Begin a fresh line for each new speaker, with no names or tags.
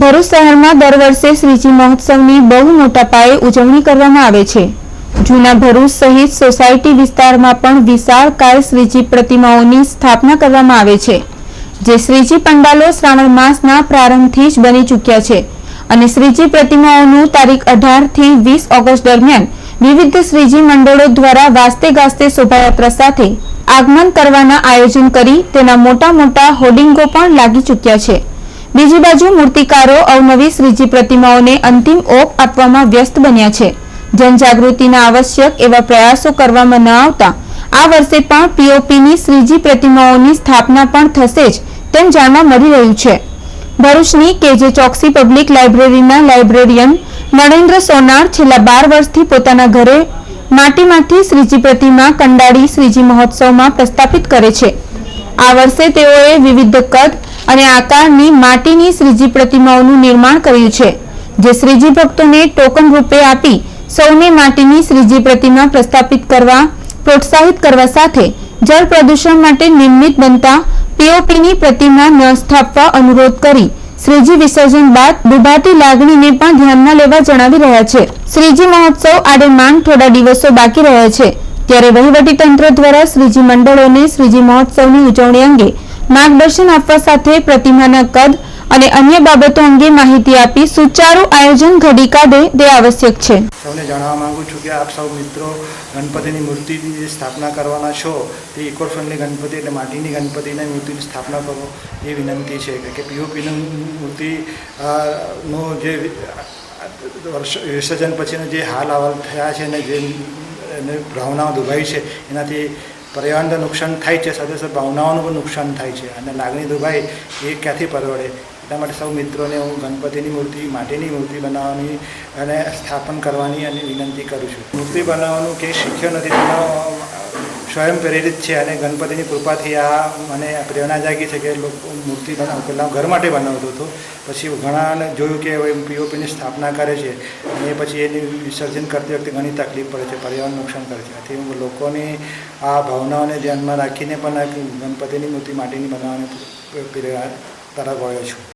ભરૂચ શહેરમાં દર વર્ષે શ્રીજી મહોત્સવની બહુ મોટા પાયે ઉજવણી કરવામાં આવે છે. જૂના ભરૂચ સહિત સોસાયટી વિસ્તારમાં પણ વિશાળ કાય શ્રીજી પ્રતિમાઓની સ્થાપના કરવામાં આવે છે, જે શ્રીજી પંડાલો શ્રાવણ માસના પ્રારંભથી જ બની ચૂક્યા છે અને શ્રીજી પ્રતિમાઓનું તારીખ અઢારથી વીસ ઓગસ્ટ દરમિયાન વિવિધ શ્રીજી મંડળો દ્વારા વાસ્તે ગાસ્તે શોભાયાત્રા સાથે આગમન કરવાના આયોજન કરી તેના મોટા મોટા હોર્ડિંગો પણ લાગી ચૂક્યા છે. બીજી બાજુ મૂર્તિકારો અવનવી શ્રીજી પ્રતિમાઓને અંતિમ ઓપ આપવામાં વ્યસ્ત બન્યા છે. જનજાગૃતિના આવશ્યક એવા પ્રયાસો કરવામાં ન આવતા, આ વર્ષે પણ પીઓપીની શ્રીજી પ્રતિમાઓની સ્થાપના પણ થશે જ તેમ જાણવા મળી રહ્યું છે. ભરૂચની કેજે ચોકસી પબ્લિક લાઇબ્રેરીના લાઇબ્રેરિયન નરેન્દ્ર સોનાર છેલ્લા બાર વર્ષથી પોતાના ઘરે માટીમાંથી શ્રીજી પ્રતિમા કંડાળી શ્રીજી મહોત્સવમાં પ્રસ્થાપિત કરે છે. આ વર્ષે તેઓએ વિવિધ કદ અને આકારની માટીની શ્રીજી પ્રતિમાઓનું નિર્માણ કર્યું છે, જે શ્રીજી ભક્તોને ટોકન રૂપે આપી સૌને માટીની શ્રીજી પ્રતિમા પ્રસ્થાપિત કરવા, પ્રોત્સાહિત કરવા સાથે જળ પ્રદૂષણ માટે નિર્મિત બનતા પીઓપીની પ્રતિમા ન સ્થાપવા અનુરોધ કરી શ્રીજી વિસર્જન બાદ દુભાતી લાગણીને પણ ધ્યાનમાં લેવા જણાવી રહ્યા છે. શ્રીજી મહોત્સવ આડે માંગ થોડા દિવસો બાકી રહ્યા છે, ત્યારે વહીવટીતંત્ર દ્વારા શ્રીજી મંડળોને શ્રીજી મહોત્સવની ઉજવણી અંગે માર્ગદર્શન આપવા સાથે પ્રતિમાના કદ અને અન્ય બાબતો અંગે માહિતી આપી સુચારુ આયોજન ઘડી કાઢે તે આવશ્યક છે.
સૌને જણાવવા માંગુ છું કે આપ સૌ મિત્રો ગણપતિની મૂર્તિની જે સ્થાપના કરવાના છો, તે ઇકો ફ્રેન્ડલી ગણપતિ એટલે માટીની ગણપતિની મૂર્તિની સ્થાપના કરો, એ વિનંતી છે. કે પીઓપીની મૂર્તિ નો જે વર્ષ, વિસર્જન પછીનો જે હાલ અહેવાલ થયા છે અને જે ભાવનાઓ દુભાઈ છે, એનાથી પર્યાવરણને નુકસાન થાય છે, સાથે સાથે ભાવનાઓનું પણ નુકસાન થાય છે. અને લાગણી દુભાઈ એ ક્યાંથી પરવડે? એટલા માટે સૌ મિત્રોને હું ગણપતિની મૂર્તિ, માટીની મૂર્તિ બનાવવાની અને સ્થાપન કરવાની અને વિનંતી કરું છું. મૂર્તિ બનાવવાનું કંઈ શીખ્યો નથી તેનો સ્વયં પ્રેરિત છે અને ગણપતિની કૃપાથી આ મને પ્રેરણા જાગી છે કે લોકો મૂર્તિ બનાવ પહેલાં ઘર માટે બનાવતો હતો. પછી ઘણાને જોયું કે હવે પીઓપીની સ્થાપના કરે છે. અને પછી એની વિસર્જન કરતી વખતે ઘણી તકલીફ પડે છે, પર્યાવરણ નુકસાન કરે છે. આથી હું લોકોની આ ભાવનાઓને ધ્યાનમાં રાખીને પણ ગણપતિની મૂર્તિ માટીની બનાવવાની તરફ વળ્યો છું.